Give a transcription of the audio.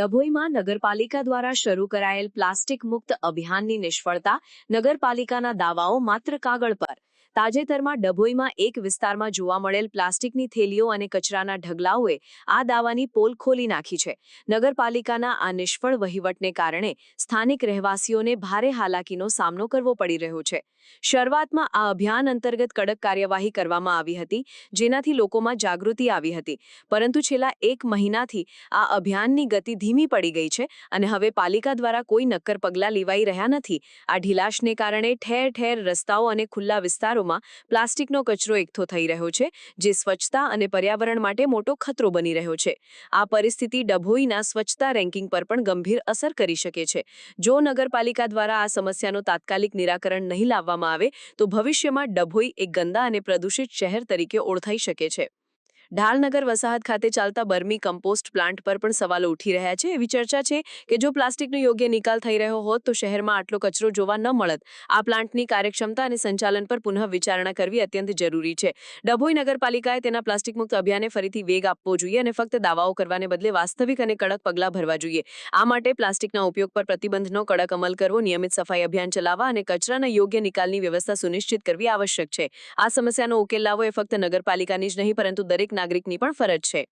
ડભોઈમાં નગરપાલિકા દ્વારા શરૂ કરાયેલ પ્લાસ્ટિક મુક્ત અભિયાનની નિષ્ફળતા નગરપાલિકાના દાવાઓ માત્ર કાગળ પર તાજેતરમાં ડભોઈમાં એક વિસ્તારમાં જોવા મળેલ પ્લાસ્ટિકની થેલીઓ અને કચરાના ઢગલાઓએ આ દાવાની પોલ ખોલી નાખી છે. નગરપાલિકાના આ નિષ્ફળ વહીવટને કારણે સ્થાનિક રહેવાસીઓને ભારે હાલાકીનો સામનો કરવો પડી રહ્યો છે. શરૂઆતમાં આ અભિયાન અંતર્ગત કડક કાર્યવાહી કરવામાં આવી હતી, જેનાથી લોકોમાં જાગૃતિ આવી હતી. પરંતુ છેલ્લા એક મહિનાથી આ અભિયાનની ગતિ ધીમી પડી ગઈ છે અને હવે પાલિકા દ્વારા કોઈ નક્કર પગલાં લેવાઈ રહ્યા નથી. આ ઢીલાશને કારણે ઠેર ઠેર રસ્તાઓ અને ખુલ્લા વિસ્તારોમાં પ્લાસ્ટિકનો કચરો એકઠો થઈ રહ્યો છે, જે સ્વચ્છતા અને પર્યાવરણ માટે મોટો ખતરો બની રહ્યો છે. આ પરિસ્થિતિ ડભોઈના સ્વચ્છતા રેન્કિંગ પર પણ ગંભીર અસર કરી શકે છે. જો નગરપાલિકા દ્વારા આ સમસ્યાનું તાત્કાલિક નિરાકરણ નહીં લાવવામાં આવે, તો ભવિષ્યમાં ડભોઈ એક ગંદા અને પ્રદૂષિત શહેર તરીકે ઓળખાઈ શકે છે. ઢાલનગર વસાહત ખાતે ચાલતા બર્મી કમ્પોસ્ટ પ્લાન્ટ પર પણ સવાલો ઉઠી રહ્યા છે. એવી ચર્ચા છે કે જો પ્લાસ્ટિકનો યોગ્ય નિકાલ થઈ રહ્યો હોત તો શહેરમાં આટલો કચરો જોવા ન મળત. આ પ્લાન્ટની કાર્યક્ષમતા અને સંચાલન પર પુનઃ વિચારણા કરવી અત્યંત જરૂરી છે. ડભોઈ નગરપાલિકાએ તેના પ્લાસ્ટિક મુક્ત અભિયાને ફરીથી વેગ આપવો જોઈએ અને ફક્ત દાવાઓ કરવાને બદલે વાસ્તવિક અને કડક પગલાં ભરવા જોઈએ. આ માટે પ્લાસ્ટિકના ઉપયોગ પર પ્રતિબંધનો કડક અમલ કરવો, નિયમિત સફાઈ અભિયાન ચલાવવા અને કચરાના યોગ્ય નિકાલની વ્યવસ્થા સુનિશ્ચિત કરવી આવશ્યક છે. આ સમસ્યાનો ઉકેલ લાવવો એ ફક્ત નગરપાલિકાની જ નહીં, પરંતુ દરેક નાગરિકની પણ ફરજ છે.